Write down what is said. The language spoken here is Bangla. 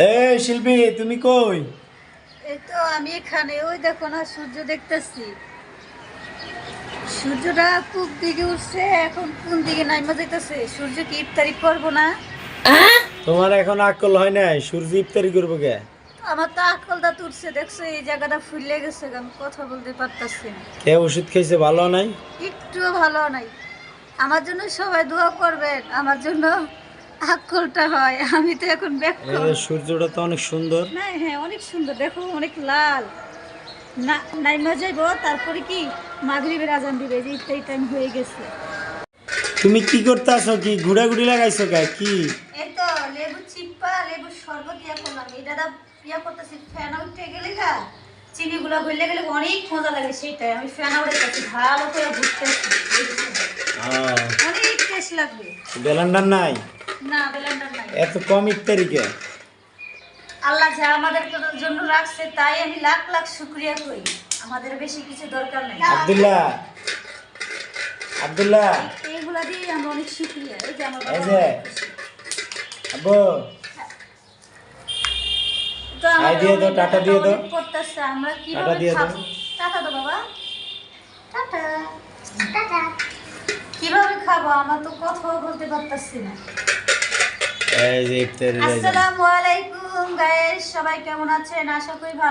এই শিল্পী তুমি কই? এই তো আমি এখানে ওই দেখো না সূর্য দেখতেছি। সূর্যটা পূব দিকে উঠছে এখন কোন দিকে নাইমা যাইতেছে? সূর্য কি ইফতারি করব না? তোমার এখন আকল হয় নাই সূর্য ইফতারি করব কে? আমার তো আকল আকলটা তুলছে দেখছ এই জায়গাটা ফুলে গেছে আমি কথা বলতে পারতাছি না। কে ওষুধ খাইছে ভালো নাই? একটুও ভালো নাই। আমার জন্য সবাই দোয়া করবেন আমার জন্য আকলটা হয় আমি তো এখন সূর্যটা তো অনেক সুন্দর। না হ্যাঁ অনেক সুন্দর দেখো অনেক লাল। না নাইমা যাইব তারপরে কি? মাগরিবের আজান দিবে যে ইফতারি টাইম হয়ে গেছে। তুমি কি করতে আসো কি ঘুরাঘুরি লাগাইছো কে? কি? এই তো লেবু চিপ্পা লেবু শরবত ইয়া করলাম। এটা দা ইয়া করতেছি ফ্যান উঠে গেলে গা চিনি গুলা গলে অনেক মজা লাগে সেইটাই। আমি ফ্যান উড়াইতেছি ভালো করে ঘুরতে অনেক টেস্ট লাগবে। বেলান্ডার নাই? এত কম ইফতারি কে আল্লাহ যা আমাদের জন্য রাখছে তাই আমি লাখ লাখ শুক্রিয়া করি। আমাদের বেশি কিছু দরকার নেই। আব্দুল্লাহ। আব্দুল্লাহ। এইগুলা দিয়ে আমরা অনেক শুক্রিয়া। এই যে আমার এই বাবা যে। আব্বু। তো দিয়ে দাও, টাটা দিয়ে দাও। করতেছে, আমরা টাটা কীভাবে দিয়ে দাও। খাব? টাটা দাও বাবা। টাটা। টাটা। কীভাবে খাব? আমার তো কথাও বলতে পারতাছি না। এই যে ইফতারি আসসালামু আলাইকুম গাইস সবাই কেমন আছেন? আশা করি ভালো